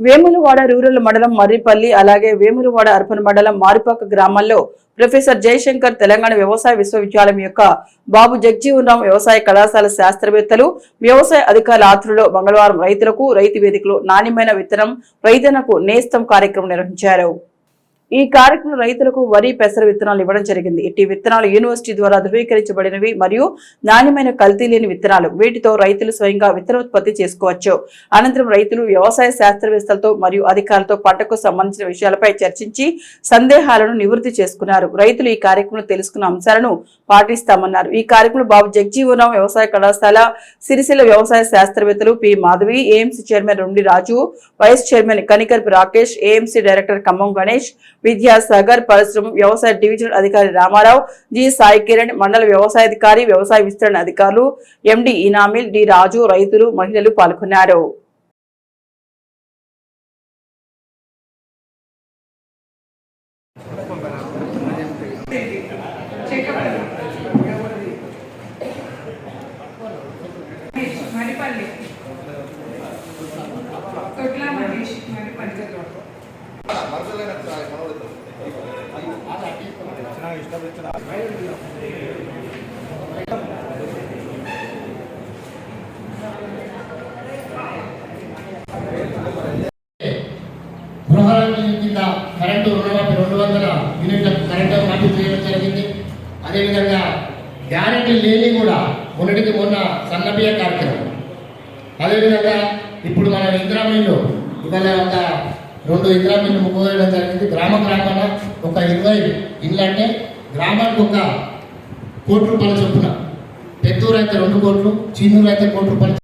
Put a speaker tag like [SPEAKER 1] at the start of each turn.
[SPEAKER 1] Vemulawada rural మండలం మర్రిపల్లి అలాగే Vemulawada urban మండలం మారిపాక గ్రామాల్లో ప్రొఫెసర్ జయశంకర్ తెలంగాణ వ్యవసాయ విశ్వవిద్యాలయం యొక్క బాబు జగ్జీవన్ రామ్ వ్యవసాయ కళాశాల శాస్త్రవేత్తలు వ్యవసాయ అధికారుల ఆధ్వర్యంలో మంగళవారం రైతులకు రైతు వేదికలో నాణ్యమైన విత్తనం రైతన్నకు నేస్తం కార్యక్రమం నిర్వహించారు. ఈ కార్యక్రమం రైతులకు వరి పెసర విత్తనాలు ఇవ్వడం జరిగింది. ఇట్టి విత్తనాలు యూనివర్సిటీ ద్వారా ధృవీకరించబడినవి మరియు నాణ్యమైన కల్తీ లేని విత్తనాలు. వీటితో రైతులు స్వయంగా విత్తనోత్పత్తి చేసుకోవచ్చు. అనంతరం రైతులు వ్యవసాయ శాస్త్రవేత్తలతో మరియు అధికారులతో పంటకు సంబంధించిన విషయాలపై చర్చించి సందేహాలను నివృత్తి చేసుకున్నారు. రైతులు ఈ కార్యక్రమంలో తెలుసుకున్న అంశాలను పాటిస్తామన్నారు. ఈ కార్యక్రమంలో బాబు జగ్జీవనరావు వ్యవసాయ కళాశాల సిరిసిల్ల వ్యవసాయ శాస్త్రవేత్తలు P. Madhavi AMC chairman Rundi Raju vice chairman Kanikarpu Rakesh AMC director Khammam Ganesh Vidyasagar పరిశ్రమ వ్యవసాయ డివిజనల్ అధికారి రామారావు జి. సాయి కిరణ్ మండల వ్యవసాయాధికారి వ్యవసాయ విస్తరణ అధికారులు ఎండి ఇనామిల్ డి. రాజు రైతులు మహిళలు పాల్గొన్నారు.
[SPEAKER 2] మరిపల్లి.
[SPEAKER 3] గృహాల కింద కరెంటు రుణమాఫీ రెండు వందల యూనిట్లకు కరెంటు మాఫీ చేయడం జరిగింది. అదేవిధంగా గ్యారెంటీ లేని కూడా మొన్నటికి మొన్న సన్నబియ్య కార్యక్రమం. అదేవిధంగా ఇప్పుడు మన ఇంద్రామిల్లు ఇవాళ ఒక రెండు ఇంద్రామిల్లు ముగ్గువేయడం జరిగింది. గ్రామ గ్రామాన ఒక ఇరవై ఇళ్ళు అంటే గ్రామానికి ఒక కోటి రూపాయల చొప్పున. పెద్దూరు అయితే రెండు కోట్లు చిన్నూరు అయితే కోటి రూపాయలు